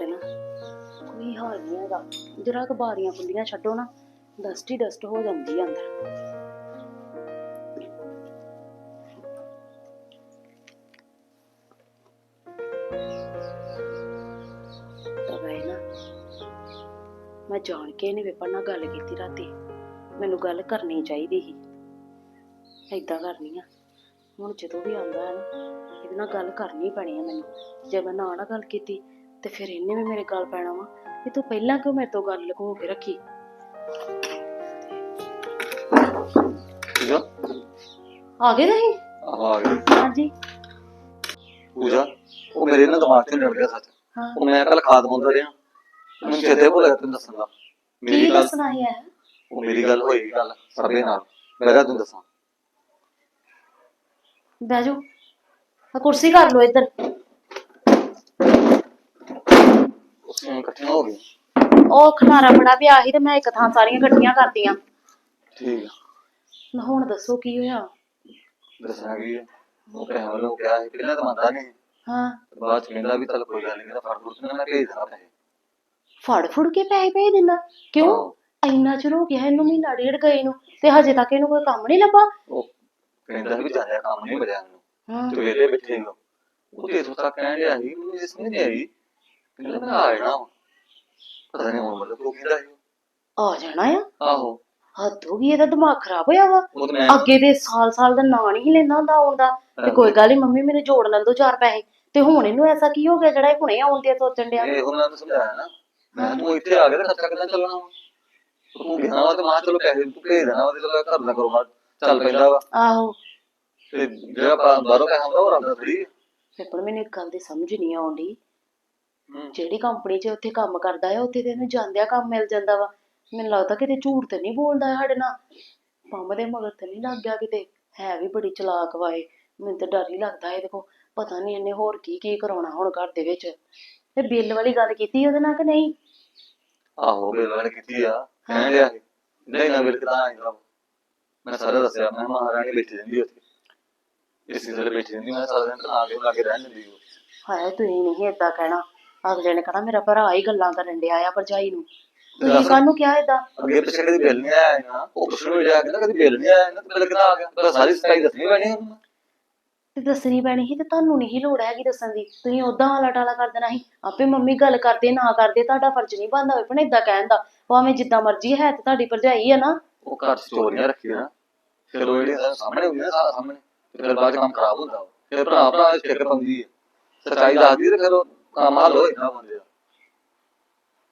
ਤੇ ਨਾ। ਕੋਈ ਹਾਲ ਨਹੀਂ ਹੈਗਾ। ਜਰਾ ਕੁ ਬਾਰੀਆਂ ਛੱਡੋ ਨਾ ਡਸਟ ਹੀ ਡਸਟ ਹੋ ਜਾਂਦੀ ਆ ਅੰਦਰ। ਤਾਂ ਵੈ ਨਾ, ਮੈਂ ਜਾਣ ਕੇ ਨਹੀਂ ਵਿਪਨ ਨਾਲ ਗੱਲ ਕੀਤੀ ਰਾਤੀ। ਮੈਨੂੰ ਗੱਲ ਕਰਨੀ ਚਾਹੀਦੀ ਸੀ। ਏਦਾਂ ਕਰਨੀ ਆ। ਹੁਣ ਜਦੋਂ ਵੀ ਆਉਂਦਾ ਹੈ ਨਾ ਇਹਦੇ ਨਾਲ ਗੱਲ ਕਰਨੀ ਪੈਣੀ ਆ ਮੈਨੂੰ। ਜੇ ਮੈਂ ਨਾ ਨਾ ਗੱਲ ਕੀਤੀ ਤੇ ਫਿਰ ਇਹਨੇ ਵੀ ਮੇਰੇ ਗੱਲ ਪੈਣਾ ਵਾ ਇਹ ਤੂੰ ਪਹਿਲਾਂ ਕਿਉਂ ਮੇਰੇ ਤੋਂ ਗੱਲ ਲੁਕੋ ਕੇ ਰੱਖੀ? ਪੂਜਾ? ਆ ਗਏ ਨਹੀਂ ਆ ਗਈ ਹਾਂਜੀ। ਪੂਜਾ ਉਹ ਮੇਰੇ ਨਾ ਦਿਮਾਗ ਤੇ ਨਿੜ ਗਿਆ ਸੱਚ। ਹਾਂ। ਉਹ ਮੈਂ ਕੱਲ ਖਾਦ ਪਾਉਂਦਾ ਰਿਹਾ। ਮੈਨੂੰ ਚੇਤੇ ਭੁੱਲ ਗਿਆ ਤੈਨੂੰ ਦੱਸਣ ਦਾ। ਕੀ ਮੇਰੀ ਗੱਲ ਦੱਸਣਾ ਹੈ ਉਹ ਮੇਰੀ ਗੱਲ ਹੋਈ ਗੱਲ ਸਰਵੇ ਨਾਲ। ਮੈਂ ਕਿਹਾ ਤੈਨੂੰ ਦੱਸਾਂ। ਬਹਿ ਜਾਓ। ਆ ਕੁਰਸੀ ਕਰ ਲਓ ਇੱਧਰ ਉਸ ਨੂੰ ਇਕੱਠੀਆਂ ਹੋ ਗਈ ਉਹ ਖਲਾਰਾ ਬੜਾ ਪਿਆ ਸੀ ਤੇ ਮੈਂ ਇੱਕ ਥਾਂ ਸਾਰੀਆਂ ਇਕੱਠੀਆਂ ਕਰਤੀਆਂ। ਠੀਕ ਆ। ਮੈਂ ਹੁਣ ਦੱਸੋ ਕੀ ਹੋਇਆ? ਦੱਸਣਾ ਕੀ ਆ? ਉਹ ਪੈਸੇ ਵੱਲੋਂ ਕਿਹਾ ਸੀ ਪਹਿਲਾਂ ਤਾਂ ਮੰਨਦਾ ਨਹੀਂ ਹਾਂ। ਤੇ ਬਾਅਦ ਚ ਕਹਿੰਦਾ ਵੀ ਚੱਲ ਕੋਈ ਗੱਲ ਨਹੀਂ ਫੜ ਫੁੜ ਕੇ ਮੈਂ ਭੇਜ ਪੈਸੇ। ਫੜ ਫੁੜ ਕੇ ਪੈਸੇ ਭੇਜ ਦਿੰਦਾ? ਕਿਉਂ? ਇੰਨਾ ਚਿਰ ਹੋ ਗਿਆ ਇਹਨੂੰ ਮਹੀਨਾ ਡੇਢ ਗਏ ਨੂੰ ਤੇ ਹਜੇ ਤੱਕ ਇਹਨੂੰ ਕੋਈ ਕੰਮ ਨਹੀਂ ਲੱਭਾ? ਉਹ ਕਹਿੰਦਾ ਵੀ ਜਾਂਦਾ ਕੰਮ ਨਹੀਂ ਮੈਨੂੰ। ਹਾਂ। ਤੇ ਵੇਲੇ ਬੈਠੇ ਹੋ। ਉਹ ਤੇ ਤੱਕ ਕਹਿਣ ਸੀ ਮੈਨੂੰ ਇਸ ਨਹੀਂ ਆਈ। ਕਹਿੰਦਾ ਮੈਂ ਆ ਜਾਣਾ ਵਾ। ਪਤਾ ਨਹੀਂ ਹੁਣ ਮਤਲਬ ਉਹ ਕਹਿੰਦਾ ਸੀ ਆ ਜਾਣਾ ਆ? ਆਹੋ। ਹੱਦ ਹੋ ਗਈ ਇਹਦਾ ਦਿਮਾਗ ਖਰਾਬ ਹੋਇਆ ਵਾ। ਉਹ ਤੇ ਮੈਂ ਅੱਗੇ ਦੇ ਸਾਲ ਸਾਲ ਦਾ ਨਾਂ ਨਹੀਂ ਲੈਂਦਾ ਹੁੰਦਾ ਆਉਂਦਾ। ਤੇ ਕੋਈ ਗੱਲ ਨਹੀਂ ਮੰਮੀ ਮੈਨੂੰ ਜੋੜ ਲੈਣ ਦੋ ਚਾਰ ਪੈਸੇ। ਤੇ ਹੁਣ ਇਹਨੂੰ ਐਸਾ ਕੀ ਹੋ ਗਿਆ ਜਿਹੜਾ ਇਹ ਹੁਣੇ ਆਉਂਦੇ ਸੋਚਣ ਡਿਆ? ਇਹ ਉਹਨਾਂ ਨੂੰ ਸਮਝਾਇਆ ਨਾ। ਮੈਂ ਤੂੰ ਇੱਥੇ ਆ ਗਿਆ ਤਾਂ ਖਰਚਾ ਕਿੱਦਾਂ ਚੱਲਣਾ ਵਾ? ਤੂੰ ਗਿਆ ਵਾ ਤੇ ਮਾਂ ਚਲੋ ਪੈਸੇ ਤੂੰ ਭੇਜ ਦੇਣਾ ਵਾ ਤੇ ਚਲੋ ਘਰ ਦਾ ਕਰੋਬਾਰ ਚੱਲ ਪੈਂਦਾ ਵਾ। ਆਹੋ। ਤੇ ਜਿਹੜਾ ਆਪਾਂ ਬਾਹਰੋਂ ਪੈਸਾ ਆਉਂਦਾ ਉਹ ਰੱਖਦਾ ਥੋੜੀ ਤੇ ਪਰ ਮੈਨੂੰ ਇੱਕ ਗੱਲ ਦੀ ਸਮਝ ਨਹੀਂ ਆਉਂਦੀ ਜਿਹੜੀ ਕੰਪਨੀ 'ਚ ਉੱਥੇ ਕੰਮ ਕਰਦਾ ਹੈ ਉੱਥੇ ਤੇ ਇਹਨੂੰ ਜਾਂਦਿਆਂ ਕੰਮ ਮਿਲ ਜਾਂਦਾ ਵਾ। ਮੈਨੂੰ ਲੱਗਦਾ ਕਿਤੇ ਝੂਠ ਤੇ ਨਹੀਂ ਬੋਲਦਾ ਇਹ ਸਾਡੇ ਨਾਲ। ਪੰਮ ਦੇ ਮਗਰ ਤੇ ਨਹੀਂ ਲੱਗ ਗਿਆ ਕਿਤੇ। ਹੈ ਵੀ ਬੜੀ ਚਲਾਕ ਵਾਏ ਮੈਨੂੰ ਤਾਂ ਡਰ ਹੀ ਲੱਗਦਾ ਇਹਦੇ ਕੋ ਪਤਾ ਨਹੀਂ ਇਹਨੇ ਹੋਰ ਕੀ ਕੀ ਕਰਾਉਣਾ ਹੁਣ ਘਰ ਦੇ ਵਿੱਚ। ਤੇ ਬਿੱਲ ਵਾਲੀ ਗੱਲ ਕੀਤੀ ਉਹਦੇ ਨਾਲ ਕਿ ਨਹੀਂ? ਆਹੋ ਬਿੱਲ ਨੇ ਕੀਤੀ ਆ। ਕਹਿਣ ਸੀ। ਨਹੀਂ ਨਾ ਬਿੱਲ ਕਿਦਾਂ ਆਏਗਾ? ਮੈਂ ਸਾਰਾ ਦੱਸਿਆ ਮੈਂ ਮਹਾਰਾਣੀ ਬੈਠੀ ਰਹਿੰਦੀ ਉੱਥੇ। ਇਸੇ ਤਰ੍ਹਾਂ ਬੈਠੀ ਰਹਿੰਦੀ ਮੈਂ ਸਾਰਾ ਦਿਨ ਆ ਕੇ ਲਾ ਕੇ ਰਹਿਣ ਦਿੰਦੀ ਉਹ ਹਾਏ ਤੁਸੀਂ ਨਹੀਂ ਏਦਾਂ ਕਹਿਣਾ। ਅਗਲੇ ਨੇ ਕਹਣਾ ਮੇਰਾ ਭਰਾ ਹੀ ਗੱਲਾਂ ਕਰਨ ਡਿਆ ਆ ਭਰਜਾਈ ਨੂੰ। ਤੇ ਤੁਸੀਂ। ਕਾਹਨੂੰ ਕਿਹਾ ਏਦਾਂ? ਅੱਗੇ ਪਿੱਛੇ ਕਦੀ ਬਿੱਲ ਨਹੀਂ ਆਇਆ ਨਾ ਉਹ ਪੁੱਛਣ ਨੂੰ ਜਾ ਕੇ ਨਾ ਕਦੀ ਬਿੱਲ ਨਹੀਂ ਆਇਆ ਨਾ ਤੇ ਬਿੱਲ ਕਿਦਾਂ ਆ ਗਿਆ ਪਰ ਸਾਰੀ ਸਕਾਈ ਦੱਸਣੀ ਪੈਣੀ ਉਹਨੂੰ ਤੇ ਦੱਸਣੀ ਪੈਣੀ ਸੀ ਤੇ ਤੁਹਾਨੂੰ ਨਹੀਂ ਲੋੜ ਹੈਗੀ ਦੱਸਣ ਦੀ। ਤੁਸੀਂ ਉਦਾਂ ਆਲਾ ਟਾਲਾ ਕਰ ਦੇਣਾ ਸੀ। ਆਪੇ ਮੰਮੀ ਗੱਲ ਕਰਦੇ ਨਾ ਕਰਦੇ ਤੁਹਾਡਾ ਫਰਜ਼ ਨਹੀਂ ਬਣਦਾ ਹੋਵੇ ਪਰ ਏਦਾਂ ਕਹਿਣ ਦਾ। ਭਾਵੇਂ ਜਿੱਦਾਂ ਮਰਜ਼ੀ ਹੈ ਤੇ ਤੁਹਾਡੀ ਭਰਜਾਈ ਆ ਨਾ। ਉਹ ਘਰ ਚ ਚੋਰੀਆਂ ਰੱਖੀਆਂ ਫਿਰ ਉਹ ਜਿਹੜੇ ਸਾਹਮਣੇ ਸਾਰਾ ਸਾਹਮਣੇ। ਤੇ ਫਿਰ ਬਾਅਦ ਕੰਮ ਖਰਾਬ ਹੁੰਦਾ। ਫਿਰ ਭਰਾ ਭਰਾ ਦੀ ਫਿਕਰ ਪੰਦੀ ਹੈ। ਸੱਚਾਈ ਦੱਸਦੀ ਤੇ ਫਿਰ ਉਹ ਕੰਮ ਹੱਲ ਹੋਏ ਨਾ ਬੰਦੇ ਦਾ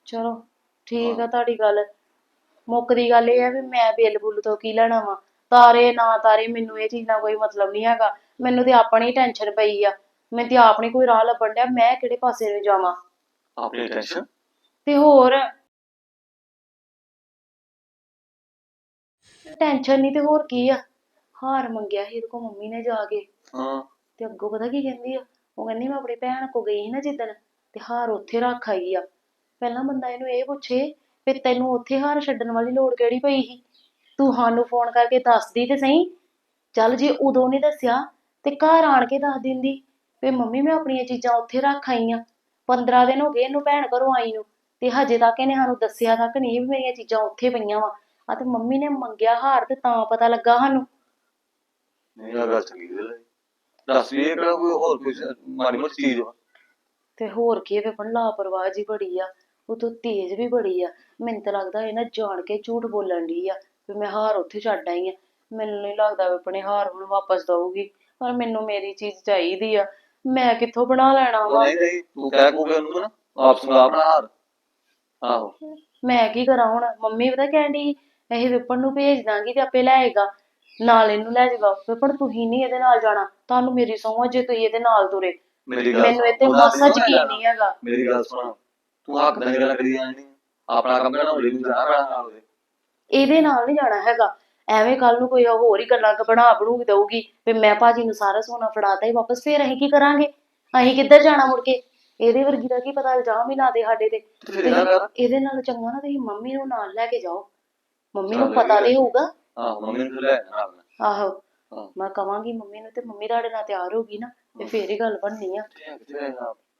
ਚਲੋ ਠੀਕ ਆ ਤੁਹਾਡੀ ਗੱਲ। ਮੁੱਕਦੀ ਗੱਲ ਇਹ ਹੈ ਵੀ ਮੈਂ ਬਿੱਲ ਬੁੱਲ ਤੋਂ ਕੀ ਲੈਣਾ ਵਾ? ਤਾਰੇ ਨਾ ਤਾਰੇ ਮੈਨੂੰ ਇਹ ਚੀਜ਼ ਨਾਲ ਕੋਈ ਮਤਲਬ ਨਹੀਂ ਹੈਗਾ। ਮੈਨੂੰ ਤੇ ਆਪਣੀ ਟੈਨਸ਼ਨ ਪਈ ਆ। ਮੈਂ ਤੇ ਆਪਣੀ ਕੋਈ ਰਾਹ ਲੱਭਣ ਡਿਆ ਮੈਂ ਕਿਹੜੇ ਪਾਸੇ ਨੂੰ ਜਾਵਾਂ? ਆਪਣੀ ਟੈਨਸ਼ਨ ਤੇ ਹੋਰ? ਟੈਨਸ਼ਨ ਨਹੀਂ ਤੇ ਹੋਰ ਕੀ ਆ? ਹਾਰ ਮੰਗਿਆ ਸੀ ਇਹਦੇ ਕੋ ਮੰਮੀ ਨੇ ਜਾ ਕੇ। ਹਾਂ। ਤੇ ਅੱਗੋਂ ਪਤਾ ਕੀ ਕਹਿੰਦੀ ਆ? ਉਹ ਕਹਿੰਦੀ, ਮੈਂ ਆਪਣੀ ਭੈਣ ਕੋ ਗਈ ਸੀ ਨਾ ਜਿੱਦਣ ਤੇ ਹਾਰ ਉੱਥੇ ਰੱਖ ਆਈ ਆ। ਪਹਿਲਾਂ ਬੰਦਾ ਇਹਨੂੰ ਇਹ ਪੁੱਛੇ ਵੀ ਤੈਨੂੰ ਉੱਥੇ ਹਾਰ ਛੱਡਣ ਵਾਲੀ ਲੋੜ ਕਿਹੜੀ ਪਈ ਸੀ? ਤੂੰ ਸਾਨੂੰ ਫੋਨ ਕਰਕੇ ਦੱਸਦੀ ਤੇ ਸਹੀ। ਚੱਲ ਜੇ ਉਦੋਂ ਨਹੀਂ ਦੱਸਿਆ ਤੇ ਘਰ ਆਣ ਕੇ ਦੱਸ ਦਿੰਦੀ ਵੀ ਮੰਮੀ, ਮੈਂ ਆਪਣੀਆਂ ਚੀਜ਼ਾਂ ਉੱਥੇ ਰੱਖ ਆਈ ਆ। 15 ਦਿਨ ਹੋ ਗਏ ਇਹਨੂੰ ਭੈਣ ਘਰੋਂ ਆਈ ਨੂੰ ਤੇ ਹਜੇ ਤੱਕ ਇਹਨੇ ਸਾਨੂੰ ਦੱਸਿਆ ਤੱਕ ਨਹੀਂ ਵੀ ਮੇਰੀਆਂ ਚੀਜ਼ਾਂ ਉੱਥੇ ਪਈਆਂ ਵਾ। ਆ ਤੇ ਮੰਮੀ ਨੇ ਮੰਗਿਆ ਹਾਰ ਤੇ ਤਾਂ ਪਤਾ ਲੱਗਾ ਸਾਨੂੰ। ਨਹੀਂ ਆ ਗੱਲ ਚੰਗੀ ਗੱਲ ਹੈ। ਦੱਸ ਵੀ ਇਹ ਕਿਹੜਾ ਕੋਈ ਹੋਰ ਕੁਝ ਮਾੜੀ ਮੋਟੀ ਚੀਜ਼ ਵਾ ਤੇ ਹੋਰ ਕੀ ਵੇ ਪਣ ਲਾਪਰਵਾਹ ਜੀ ਬੜੀ ਆ ਉਹ ਤੋਂ ਤੇਜ਼ ਵੀ ਬੜੀ ਆ। ਮੈਨੂੰ ਤਾਂ ਲੱਗਦਾ ਇਹ ਨਾ ਜਾਣ ਕੇ ਝੂਠ ਬੋਲਣ ਦੀ ਆ ਵੀ ਮੈਂ ਹਾਰ ਉੱਥੇ ਛੱਡ ਆਈ ਆ। ਮੈਨੂੰ ਨਹੀਂ ਲੱਗਦਾ ਵੀ ਆਪਣੇ ਹਾਰ ਹੁਣ ਵਾਪਸ ਦਊਗੀ ਪਰ ਮੈਨੂੰ ਮੇਰੀ ਚੀਜ਼ ਚਾਹੀਦੀ ਆ। ਮੈਂ ਕਿੱਥੋਂ ਬਣਾ ਲੈਣਾ ਵਾ? ਨਹੀਂ ਨਹੀਂ ਤੂੰ ਕਹਿ ਕੂਗੇ ਉਹਨੂੰ ਨਾ ਆਪ ਸੁਣਾ ਆਪਣਾ ਹਾਰ। ਆਹੋ। ਮੈਂ ਕੀ ਕਰਾਂ ਹੁਣ? ਮੰਮੀ ਪਤਾ ਕਹਿੰਦੀ ਇਹ ਵਿਪਨ ਨੂੰ ਭੇਜ ਦਾਂਗੀ ਤੇ ਆਪੇ ਲੈ ਆਏਗਾ। ਨਾਲ ਇਹਨੂੰ ਲੈ ਜਾਏਗਾ। ਵਿਪਨ ਤੁਸੀਂ ਨਹੀਂ ਇਹਦੇ ਨਾਲ ਜਾਣਾ। ਤੁਹਾਨੂੰ ਮੇਰੀ ਸਹੁੰ ਆ ਜੇ ਤੁਸੀਂ ਇਹਦੇ ਨਾਲ ਤੁਰੇ। ਮੇਰੀ ਗੱਲ ਮੈਨੂੰ ਇੱਥੇ ਉਹਦਾ ਮਾਸਾ ਯਕੀਨ ਨਹੀਂ ਹੈਗਾ। ਮੇਰੀ ਗੱਲ ਸੁਣ ਤੂੰ ਹੱਕ ਨਾਲ ਗੱਲ ਕਰੀ ਜਾਣੀ ਆਪਣਾ ਕੰਮ ਨਾ ਹੋਲੇ ਨੂੰ ਜਾਣਾ ਪੈਣਾ ਨਾਲ ਉਹਦੇ ਇਹਦੇ ਨਾਲ ਨਹੀਂ ਜਾਣਾ ਹੈਗਾ। ਐਵੇਂ ਕੱਲ ਨੂੰ ਕੋਈ ਹੋਰ ਹੀ ਗੱਲਾਂ ਕ ਬਣਾ ਬਣੂ ਦਊਗੀ ਵੀ ਮੈਂ ਭਾਜੀ ਨੂੰ ਸਾਰਾ ਸੋਨਾ ਫੜਾਤਾ ਹੀ ਵਾਪਸ ਫੇਰ ਅਸੀਂ ਕੀ ਕਰਾਂਗੇ? ਅਸੀਂ ਕਿੱਧਰ ਜਾਣਾ ਮੁੜ ਕੇ? ਇਹਦੇ ਵਰਗੀ ਦਾ ਕੀ ਪਤਾ ਇਲਜ਼ਾਮ ਹੀ ਲਾ ਦੇ ਸਾਡੇ ਤੇ। ਤੇ ਫਿਰ ਇਹਨਾਂ ਕਰ। ਇਹਦੇ ਨਾਲ ਚੰਗਾ ਨਾ ਤੁਸੀਂ ਮੰਮੀ ਨੂੰ ਨਾਲ ਲੈ ਕੇ ਜਾਓ। ਮੰਮੀ ਨੂੰ ਚੱਲ ਪਤਾ ਤੇ ਹੋਊਗਾ। ਆਹੋ ਮੰਮੀ ਨੂੰ ਲੈ। ਆਹੋ। ਮੈਂ ਕਵਾਂਗੀ ਮੰਮੀ ਨੂੰ ਤੇ ਮੰਮੀ ਤੁਹਾਡੇ ਨਾਲ ਤਿਆਰ ਹੋਗੀ ਨਾ ਤੇ ਫੇਰ ਹੀ ਗੱਲ ਬਣਨੀ ਆ।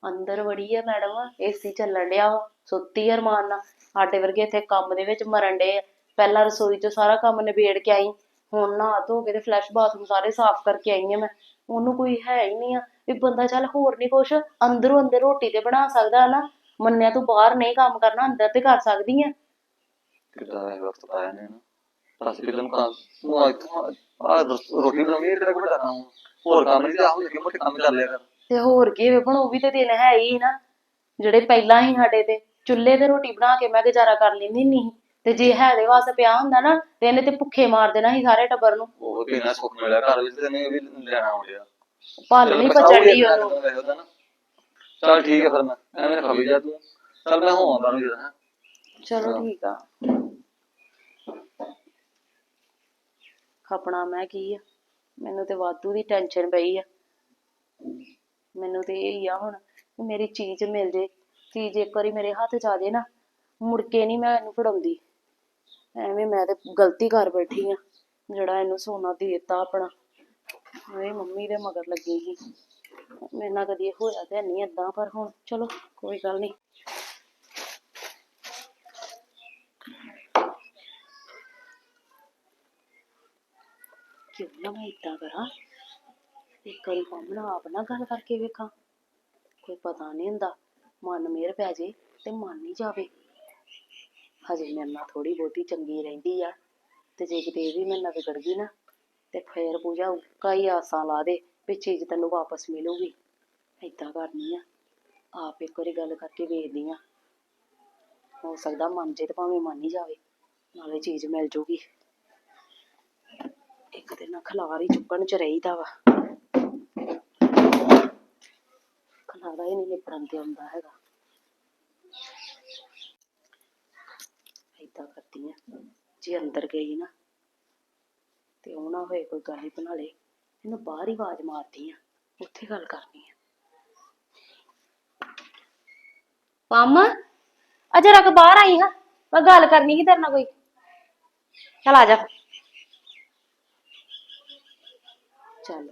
ਅੰਦਰ ਵੜੀ ਆ ਮੈਡਮ ਏਸੀ ਚੱਲਣ ਡਿਆ ਵਾ ਸੁੱਤੀ ਆ ਅਰਮਾਨ ਨਾਲ। ਸਾਡੇ ਵਰਗੇ ਇੱਥੇ ਕੰਮ ਦੇ ਵਿੱਚ ਮਰਨ ਡੇ ਆ। ਪਹਿਲਾਂ ਰਸੋਈ 'ਚ ਸਾਰਾ ਕੰਮ ਨਿਬੇੜ ਕੇ ਆਈ ਹੁਣ ਨਹਾ ਧੋ ਕੇ ਤੇ ਫਲੈਸ਼ ਬਾਥਰੂਮ ਸਾਰੇ ਸਾਫ਼ ਕਰਕੇ ਆਈ ਆ ਮੈਂ। ਉਹਨੂੰ ਕੋਈ ਹੈ ਹੀ ਨਹੀਂ ਆ ਵੀ ਬੰਦਾ ਚੱਲ ਹੋਰ ਨਹੀਂ ਕੁਛ ਅੰਦਰੋਂ ਅੰਦਰ ਰੋਟੀ ਤੇ ਬਣਾ ਸਕਦਾ ਨਾ ਮੰਨਿਆ ਤੂੰ ਬਾਹਰ ਨਹੀਂ ਕੰਮ ਕਰਨਾ ਅੰਦਰ ਤੇ ਕਰ ਸਕਦੀ ਆ। ਕਿੱਦਾਂ ਇਹ ਵਕਤ ਪਾਇਆ ਨੇ। ਨਾ ਬਸ ਫਿਰ ਤੈਨੂੰ ਕੰਮ ਤੂੰ ਆ ਇੱਥੋਂ ਆ ਰੋਟੀ ਬਣਾਉਣੀ ਹੈ ਤੇਰਾ ਕੋਈ ਕਰਨਾ ਹੋਰ ਕੰਮ ਨਹੀਂ ਤੇ ਆਹੋ ਲੱਗੇ ਮੋਟੇ ਕੰਮ ਕਰ ਲਿਆ ਕਰ। ਤੇ ਹੋਰ ਕੀ ਵੇ ਉਹ ਵੀ ਤੇ ਦਿਨ ਹੈ ਹੀ ਨਾ। ਜਿਹੜੇ ਪਹਿਲਾਂ ਹੀ ਸਾਡੇ ਤੇ ਚੁੱਲ੍ਹੇ ਤੇ ਰੋਟੀ ਬਣਾ ਕੇ ਮੈਂ ਗੁਜ਼ਾਰਾ ਕਰ ਲੈਂਦੀ ਨਹੀਂ ਤੇ ਜੇ ਹੈਦੇ ਵਾਸਤੇ ਪਿਆ ਹੁੰਦਾ ਨਾ ਤੇ ਇਹਨੇ ਤੇ ਭੁੱਖੇ ਮਾਰ ਦੇਣਾ ਸੀ ਸਾਰੇ ਟੱਬਰ ਨੂੰ। ਉਹ ਕਿੰਨਾ ਸੁੱਖ ਮਿਲਿਆ ਘਰ ਵਿੱਚ ਤੈਨੂੰ ਇਹ ਵੀ ਲੈਣਾ ਆਉਂਦਿਆ ਭੱਲ ਨਹੀਂ ਪਚੜਦੀ ਉਹਨੂੰ। ਚਲ ਠੀਕ ਹੈ ਫਿਰ ਮੈਂ ਐਵੇਂ ਖਾ ਵੀ ਜਾ ਤੂੰ। ਚਲ ਮੈਂ ਹੋਵਾਂਗਾ ਨੂੰ ਜਰਾ ਚਲੋ ਠੀਕ ਆ। ਖਪਣਾ ਮੈਂ ਕੀ ਆ? ਮੈਨੂੰ ਤੇ ਵਾਧੂ ਦੀ ਟੈਨਸ਼ਨ ਪਈ ਆ। ਮੈਨੂੰ ਤੇ ਇਹ ਹੀ ਆ ਹੁਣ ਵੀ ਮੇਰੀ ਚੀਜ਼ ਮਿਲ ਜੇ। ਚੀਜ਼ ਇੱਕ ਵਾਰੀ ਮੇਰੇ ਹੱਥ 'ਚ ਆ ਜੇ ਨਾ, ਮੁੜ ਕੇ ਨਹੀਂ ਮੈਂ ਇਹਨੂੰ ਫੜਾਉਂਦੀ। ਐਵੇਂ ਮੈਂ ਤੇ ਗਲਤੀ ਕਰ ਬੈਠੀ ਆ, ਜਿਹੜਾ ਇਹਨੂੰ ਸੋਨਾ ਦੇ ਦਿੱਤਾ ਆਪਣਾ। ਮੇਰੀ ਮੰਮੀ ਦੇ ਮਗਰ ਲੱਗੀ ਸੀ। ਮੇਰੇ ਨਾਲ ਕਦੀ ਹੋਇਆ ਤੇ ਨਹੀਂ ਏਦਾਂ, ਪਰ ਹੁਣ ਚਲੋ, ਕੋਈ ਗੱਲ ਨਹੀਂ ਕਿਉਂ ਨਾ ਮੈਂ ਏਦਾਂ ਕਰਾਂ? ਇੱਕ ਵਾਰੀ ਮੰਮੀ ਆਪ ਨਾ ਗੱਲ ਕਰਕੇ ਵੇਖਾਂ। ਕੋਈ ਪਤਾ ਨਹੀਂ ਹੁੰਦਾ, ਮਨ ਮੇਰ ਪੈ ਜੇ ਤੇ ਮੰਨ ਹੀ ਜਾਵੇ। ਹਜੇ ਮੇਰੇ ਨਾਲ ਥੋੜੀ ਬਹੁਤੀ ਚੰਗੀ ਰਹਿੰਦੀ ਆ, ਤੇ ਜੇ ਕਿਤੇ ਇਹ ਵੀ ਮੇਰੇ ਨਾਲ ਵਿਗੜ ਗਈ ਨਾ, ਤੇ ਫੇਰ ਪੂਜਾ ਕਈ ਆਸਾਂ ਲਾ ਦੇ ਵੀ ਚੀਜ਼ ਤੈਨੂੰ ਵਾਪਸ ਮਿਲੂਗੀ। ਏਦਾਂ ਕਰਨੀ ਆ, ਆਪ ਇੱਕ ਵਾਰੀ ਗੱਲ ਕਰਕੇ ਵੇਖਦੀ ਆ। ਹੋ ਸਕਦਾ ਮਨ ਜੇ ਤੇ ਭਾਵੇਂ ਮੰਨ ਹੀ ਜਾਵੇ, ਨਾਲੇ ਚੀਜ਼ ਮਿਲ ਜੂਗੀ। ਇੱਕ ਨਾ ਖਲਾਰ ਹੀ ਚੁੱਕਣ ਚ ਰਹੀਦਾ ਵਾ। ਖਲਾਰਾ ਹੀ ਨਹੀਂ ਨਿਪੜਨ ਤੇ ਆਉਂਦਾ ਹੈਗਾ। ਏਦਾਂ ਕਰਦੀ ਆ। ਜੇ ਅੰਦਰ ਗਈ ਨਾ, ਤੇ ਉਹ ਨਾ ਹੋਏ ਕੋਈ ਗੱਲ ਹੀ ਬਣਾ ਲੇ। ਇਹਨੂੰ ਬਾਹਰ ਹੀ ਆਵਾਜ਼ ਮਾਰਦੀ ਆ। ਉੱਥੇ ਗੱਲ ਕਰਨੀ ਆ। ਪੰਮ ਅਜੇ ਰੱਖ ਬਾਹਰ ਆਈ ਹਾਂ। ਮੈਂ ਗੱਲ ਕਰਨੀ ਸੀ ਤੇਰੇ ਨਾਲ ਕੋਈ। ਚਲ ਆ ਜਾ ਚੱਲ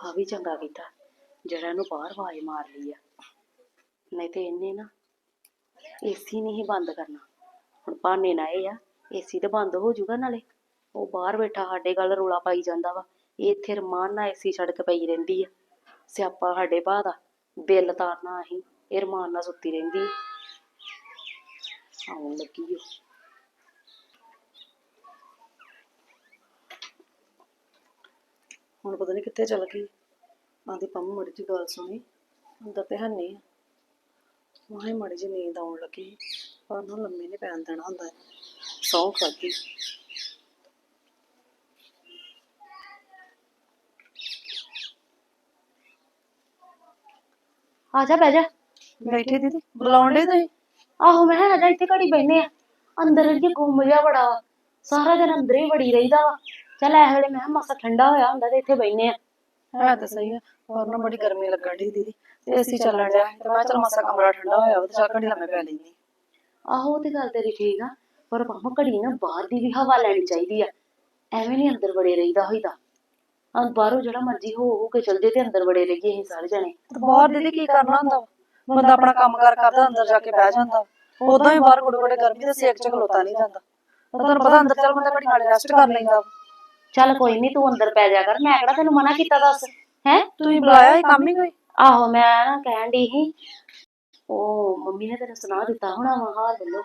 ਆ ਵੀ ਚੰਗਾ ਕੀਤਾ, ਜਿਹੜਾ ਇਹਨੂੰ ਬਾਹਰ ਆਵਾਜ਼ ਮਾਰ ਲਈ ਆ। ਨਹੀਂ ਤੇ ਇਹਨੇ ਨਾ ਏਸੀ ਨਹੀਂ ਬੰਦ ਕਰਨਾ। ਹੁਣ ਬਹਾਨੇ ਨਾ ਇਹ ਆ ਏਸੀ ਤੇ ਬੰਦ ਹੋ ਜਾਊਗਾ ਨਾਲੇ। ਉਹ ਬਾਹਰ ਬੈਠਾ, ਸਾਡੇ ਗੱਲ ਰੋਲਾ ਪਾਈ ਜਾਂਦਾ ਵਾ। ਇੱਥੇ ਰਮਾਨ ਨਾਲ ਏਸੀ ਛੱਡ ਪਈ ਰਹਿੰਦੀ ਆ। ਸਿਆਪਾ ਸਾਡੇ ਭਾ ਦਾ, ਬਿੱਲ ਤਾਰਨਾ ਅਸੀਂ, ਇਹ ਰਮਾਨ ਨਾਲ ਸੁੱਤੀ ਰਹਿੰਦੀ ਆਉਣ ਲੱਗੀ ਓ। ਹੁਣ ਪਤਾ ਨਹੀਂ ਕਿੱਥੇ ਚਲ ਗਈ। ਆਂਦੀ ਪੰਮ ਮੜੀ ਜੀ ਗੱਲ ਸੁਣੀ ਅੰਦਰ ਤੇ ਹੈ ਨਹੀਂ। ਮਾਹੇ ਮੜੀ ਜੀ ਨੀਂਦ ਆਉਣ ਲੱਗੀ ਪਰ ਨੂੰ ਲੰਮੇ ਨਹੀਂ ਪੈਣ ਦੇਣਾ ਹੁੰਦਾ। ਸੌਂ ਖਾਦੀ ਆ ਜਾ ਬਹਿ ਜਾ। ਬੈਠੇ ਦੀਦੀ। ਬੁਲਾਉਂਦੇ ਤੁਸੀਂ? ਆਹੋ ਮੈਂ ਕਿਹਾ ਆ ਜਾ ਇੱਥੇ ਘੜੀ ਬੈਨੇ ਆ। ਅੰਦਰ ਅੜੀਏ ਗੁੰਮ ਜਿਹਾ ਬੜਾ। ਵਾ ਸਾਰਾ ਦਿਨ ਅੰਦਰ ਹੀ ਵੜੀ ਰਹੀਦਾ ਵਾ। ਚੱਲ ਇਹ ਵੇਲੇ ਮੈਂ ਕਿਹਾ ਮਾਸਾ ਠੰਡਾ ਹੋਇਆ ਹੁੰਦਾ ਤੇ ਇੱਥੇ ਬੈਨੇ ਆ। ਹੈ ਤਾਂ ਸਹੀ ਹੈ ਪਰ ਨਾ ਬੜੀ ਗਰਮੀ ਲੱਗਣ ਦੀ ਦੀਦੀ। ਤੇ ਅਸੀਂ ਚੱਲਣ ਡਿਆ ਤੇ ਮੈਂ ਚੱਲ ਮਾਸਾ ਕਮਰਾ ਠੰਡਾ ਹੋਇਆ ਤੇ ਚੱਲ ਘੰਟੀ ਲੰਮੇ ਪੈ ਲੈਂਦੀ। ਆਹੋ ਉਹ ਤੇ ਗੱਲ ਤੇਰੀ ਠੀਕ ਆ ਪਰ ਪਾਪਾ ਘੜੀ ਨਾ ਬਾਹਰ ਦੀ ਵੀ ਹਵਾ ਲੈਣੀ ਚਾਹੀਦੀ ਆ। ਐਵੇਂ ਨਹੀਂ ਅੰਦਰ ਵੜੇ ਰਹੀਦਾ ਹੋਈਦਾ। ਆਂ ਬਾਹਰੋਂ ਜਿਹੜਾ ਮਰਜ਼ੀ ਹੋ ਹੋ ਕੇ ਚਲ ਜੇ ਤੇ ਅੰਦਰ ਵੜੇ ਰਹੀਏ ਅਸੀਂ ਸਾਰੇ ਜਣੇ। ਬਾਹਰ ਦੀਦੀ ਕੀ ਕਰਨਾ ਹੁੰਦਾ? ਬੰਦਾ ਆਪਣਾ ਕੰਮ ਕਾਰ ਕਰਦਾ ਅੰਦਰ ਜਾ ਕੇ ਬਹਿ ਜਾਂਦਾ ਉਦਾਂ ਹੀ ਬਾਹਰ ਗੁੜ ਗੁੜੇ ਗਰਮੀ ਤੇ ਸੇਕ ਚ ਖਲੋਤਾ ਨਹੀਂ ਜਾਂਦਾ। ਤੁਹਾਨੂੰ ਪਤਾ ਅੰਦਰ ਚੱਲ ਬੰਦਾ ਘੜੀ ਨਾਲੇ ਰੈਸਟ ਕਰ ਲੈਂਦਾ। ਚੱਲ ਕੋਈ ਨਹੀਂ ਤੂੰ ਅੰਦਰ ਪੈ ਜਾ ਕਰ ਮੈਂ ਕਿਹੜਾ ਤੈਨੂੰ ਮਨਾ ਕੀਤਾ ਦੱਸ ਹੈ? ਤੁਸੀਂ ਬੁਲਾਇਆ ਇਹ ਕੰਮ ਹੀ ਕੋਈ? ਆਹੋ ਮੈਂ ਨਾ ਕਹਿਣ ਦੀ ਸੀ ਉਹ ਮੰਮੀ ਨੇ ਤੈਨੂੰ ਸੁਣਾ ਦਿੱਤਾ ਹੋਣਾ ਵਾ ਹਾਲ ਵੱਲੋਂ